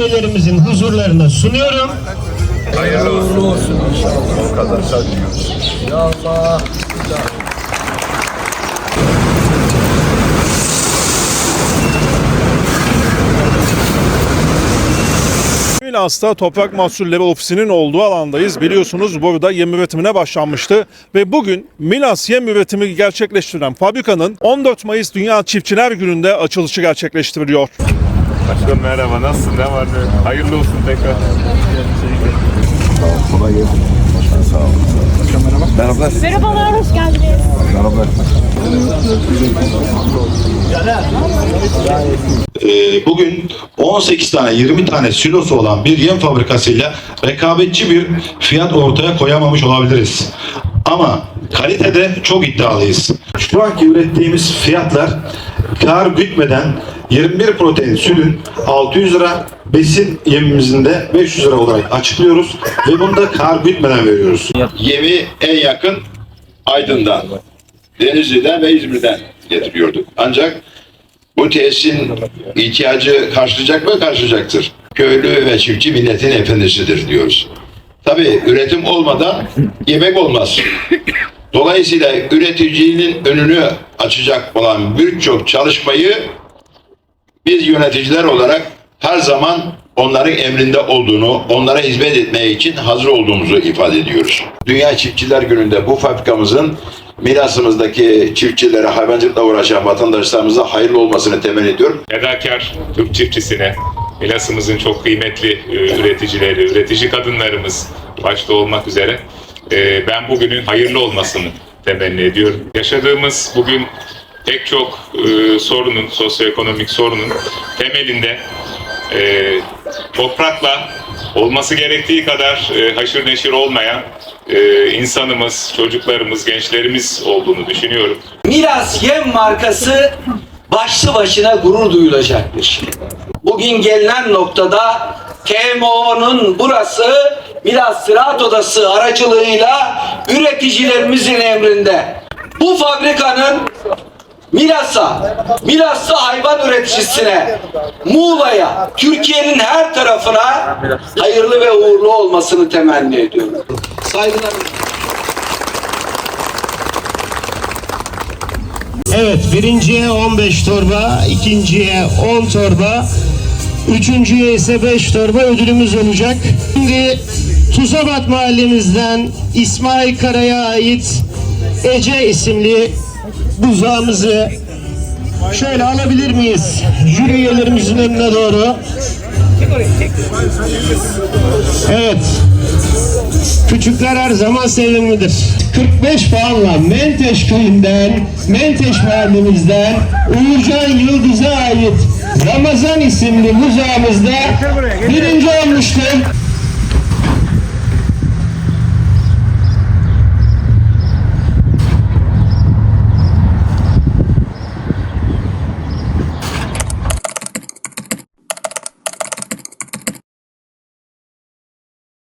üyelerimizin huzurlarına sunuyorum. Hayırlı olsun. O kadar diyoruz. Milas'ta Toprak Mahsulleri Ofisi'nin olduğu alandayız. Biliyorsunuz burada yem üretimine başlanmıştı ve bugün Milas yem üretimi gerçekleştiren fabrikanın 14 Mayıs Dünya Çiftçiler Günü'nde açılışı gerçekleştiriliyor. Başkanım merhaba. Nasılsın? Ne var ne? yok? Hayırlı olsun tekrar. Kolay gelsin. Başkan sağ olun. Başkan merhaba. Merhabalar. Merhabalar, hoş geldiniz. Merhabalar. Ee, bugün 18 tane 20 tane silosu olan bir yem fabrikasıyla rekabetçi bir fiyat ortaya koyamamış olabiliriz. Ama kalitede çok iddialıyız. Şu anki ürettiğimiz fiyatlar kar gütmeden 21 protein sütün 600 lira, besin yemimizin de 500 lira olarak açıklıyoruz ve bunu da kar gütmeden veriyoruz. Yemi en yakın Aydın'dan, Denizli'den ve İzmir'den getiriyorduk. Ancak bu tesisin ihtiyacı karşılayacak mı? Karşılayacaktır. Köylü ve çiftçi milletin efendisidir diyoruz. Tabii üretim olmadan yemek olmaz. Dolayısıyla üreticinin önünü açacak olan birçok çalışmayı biz yöneticiler olarak her zaman onların emrinde olduğunu, onlara hizmet etmeye için hazır olduğumuzu ifade ediyoruz. Dünya Çiftçiler Günü'nde bu fabrikamızın Milas'ımızdaki çiftçilere, hayvancılıkla uğraşan vatandaşlarımıza hayırlı olmasını temenni ediyorum. Fedakar Türk çiftçisine, Milas'ımızın çok kıymetli e, üreticileri, üretici kadınlarımız başta olmak üzere e, ben bugünün hayırlı olmasını temenni ediyorum. Yaşadığımız bugün pek çok e, sorunun, sosyoekonomik sorunun temelinde e, toprakla olması gerektiği kadar e, haşır neşir olmayan e, insanımız, çocuklarımız, gençlerimiz olduğunu düşünüyorum. Milas Yem markası başlı başına gurur duyulacak. Bugün gelinen noktada KMO'nun burası Milas Ziraat Odası aracılığıyla üreticilerimizin emrinde. Bu fabrikanın Milas'a, Milas'ta hayvan üreticisine, Muğla'ya, Türkiye'nin her tarafına hayırlı ve uğurlu olmasını temenni ediyorum. Saygılarımı Evet, birinciye 15 torba, ikinciye 10 torba, üçüncüye ise 5 torba ödülümüz olacak. Şimdi Tuzabat mahallemizden İsmail Kara'ya ait Ece isimli buzağımızı şöyle alabilir miyiz? Jüri üyelerimizin önüne doğru. Evet. Küçükler her zaman sevimlidir. 45 puanla Menteş köyünden, Menteş mahallemizden Uğurcan Yıldız'a ait Ramazan isimli buzağımızda birinci olmuştur.